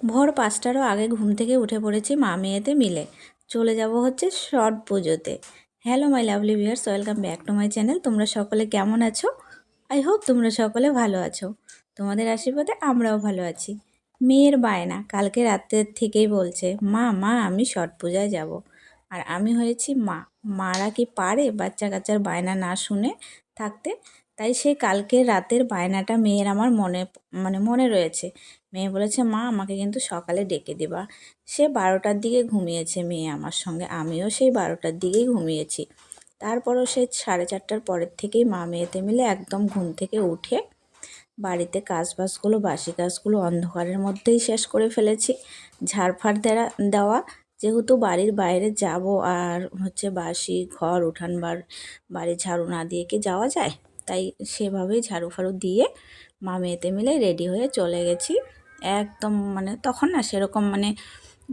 ভোর পাঁচটারও আগে ঘুম থেকে উঠে পড়েছি মা মেয়েতে মিলে। চলে যাব হচ্ছে শর্ট পুজোতে। Hello my lovely viewers welcome back to my channel তোমরা সকলে কেমন আছো? আই হোপ তোমরা সকলে ভালো আছো। তোমাদের আশীর্বাদে আমরাও ভালো আছি। মেয়ের বায়না কালকে রাতের থেকেই বলছে, মা মা, আমি শর্ট পূজায় যাব। আর আমি হয়েছি মা। মারা কি পারে বাচ্চা কাচ্চার বায়না না শুনে থাকতে? তাই সেই কালকে রাতের বায়নাটা মেয়ের আমার মনে মানে মনে রয়েছে। মেয়ে বলেছে, মা, আমাকে কিন্তু সকালে ডেকে দেবা। সে বারোটার দিকে ঘুমিয়েছে মেয়ে আমার সঙ্গে। আমিও সেই বারোটার দিকেই ঘুমিয়েছি। তারপরও সেই সাড়ে চারটার পরের থেকেই মা মেয়েতে মিলে একদম ঘুম থেকে উঠে বাড়িতে কাজ বাজগুলো বাসি কাজগুলো অন্ধকারের মধ্যেই শেষ করে ফেলেছি। ঝাড়ফাড় দেওয়া দেওয়া, যেহেতু বাড়ির বাইরে যাব আর হচ্ছে বাসি, ঘর, উঠানবার, বাড়ি ঝাড়ু না দিয়ে কি যাওয়া যায়? তাই সেভাবেই ঝাড়ু ফাড়ু দিয়ে মা মেয়েতে মিলে রেডি হয়ে চলে গেছি। একদম মানে তখন না সেরকম মানে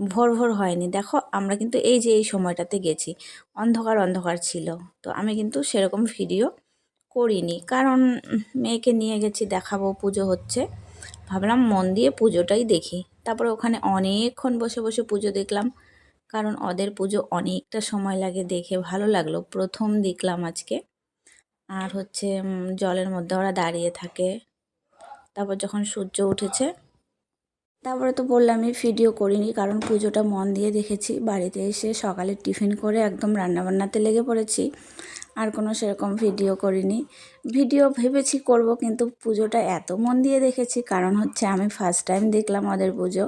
ভোর ভোর হয়নি। দেখো আমরা কিন্তু এই যে এই সময়টাতে গেছি, অন্ধকার অন্ধকার ছিল। তো আমি কিন্তু সেরকম ভিডিও করিনি। কারণ মেয়েকে নিয়ে গেছি, দেখাবো, পুজো হচ্ছে। ভাবলাম মন দিয়ে পুজোটাই দেখি। তারপরে ওখানে অনেকক্ষণ বসে বসে পুজো দেখলাম। কারণ ওদের পুজো অনেকটা সময় লাগে দেখে, ভালো লাগল। প্রথম দেখলাম আজকে। আর হচ্ছে জলের মধ্যে ওরা দাঁড়িয়ে থাকে। তারপর যখন সূর্য উঠেছে, তারপরে তো বললামই ভিডিও করিনি, কারণ পুজোটা মন দিয়ে দেখেছি। বাড়িতে এসে সকালে টিফিন করে একদম রান্নাবান্নাতে লেগে পড়েছি, আর কোনো সেরকম ভিডিও করিনি। ভিডিও ভেবেছি করব, কিন্তু পুজোটা এত মন দিয়ে দেখেছি, কারণ হচ্ছে আমি ফার্স্ট টাইম দেখলাম ওদের পুজো।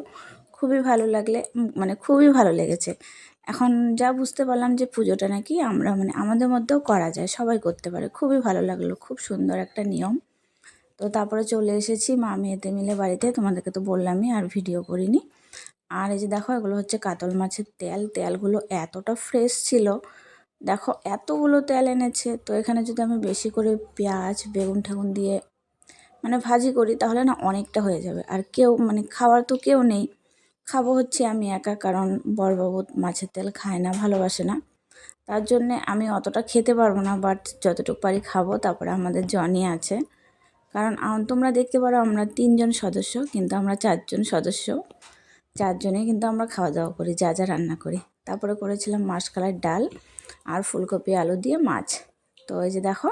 খুবই ভালো লাগলে মানে খুবই ভালো লেগেছে। এখন যা বুঝতে পারলাম যে পুজোটা নাকি আমরা মানে আমাদের মধ্যেও করা যায়, সবাই করতে পারে। খুবই ভালো লাগল, খুব সুন্দর একটা নিয়ম। তো তারপরে চলে এসেছি মা মেয়েতে মিলে বাড়িতে, তোমাদেরকে তো বললামই আর ভিডিও করিনি। আর এই যে দেখো, এগুলো হচ্ছে কাতল মাছের তেল। তেলগুলো এতটা ফ্রেশ ছিল। দেখো, এতগুলো তেল এনেছে। তো এখানে যদি আমি বেশি করে পেঁয়াজ, বেগুন ঠেগুন দিয়ে মানে ভাজি করি, তাহলে না অনেকটা হয়ে যাবে। আর কেউ মানে খাওয়ার তো কেউ নেই। খাব হচ্ছে আমি একা, কারণ বড়বাবু মাছের তেল খায় না, ভালোবাসে না। তার জন্যে আমি অতটা খেতে পারব না বাট যতটুকু পারি খাব। তারপরে আমাদের জনি আছে। কারণ তোমরা দেখতে পারো আমরা তিনজন সদস্য, কিন্তু আমরা চারজন সদস্য। চারজনে কিন্তু আমরা খাওয়া দাওয়া করি, যা যা রান্না করি। তারপরে করেছিলাম মাসকালার ডাল আর ফুলকপি, আলু দিয়ে মাছ। তো এই যে দেখো,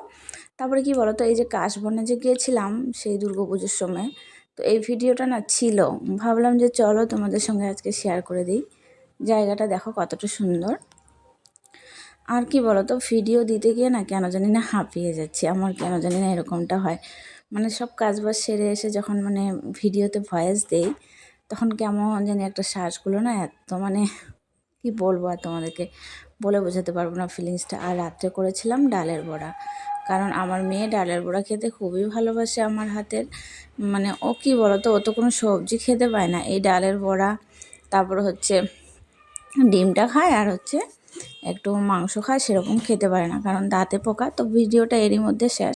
তারপরে কি বলো তো এই যে কাশবনে যে গিয়েছিলাম সেই দুর্গা পুজোর সময় তো এই ভিডিওটা না ছিল। ভাবলাম যে চলো তোমাদের সঙ্গে আজকে শেয়ার করে দিই। জায়গাটা দেখো কতটা সুন্দর। আর কি বলো তো ভিডিও দিতে গিয়ে না কেন জানি না হাঁপিয়ে যাচ্ছি। আমার কেন জানি না এরকমটা হয়। মানে সব কাজবাজ সেরে এসে যখন মানে ভিডিওতে ভয়েস দেই, তখন কেমন জানি একটা শ্বাসগুলো না এত মানে কি বলব আর তোমাদেরকে বলে বোঝাতে পারব না ফিলিংসটা আর রাত্রে করেছিলাম ডালের বড়া। কারণ আমার মেয়ে ডালের বড়া খেতে খুবই ভালোবাসে আমার হাতের। মানে ও কি বলো তো ও তো কোনো সবজি খেতে পায় না। এই ডালের বড়া, তারপর হচ্ছে ডিমটা খায় আর হচ্ছে একটু মাংস খায়, সেরকম খেতে পারে না। কারণ দাঁতে পোকা, তো ভিডিওটা এরই মধ্যে শেষ।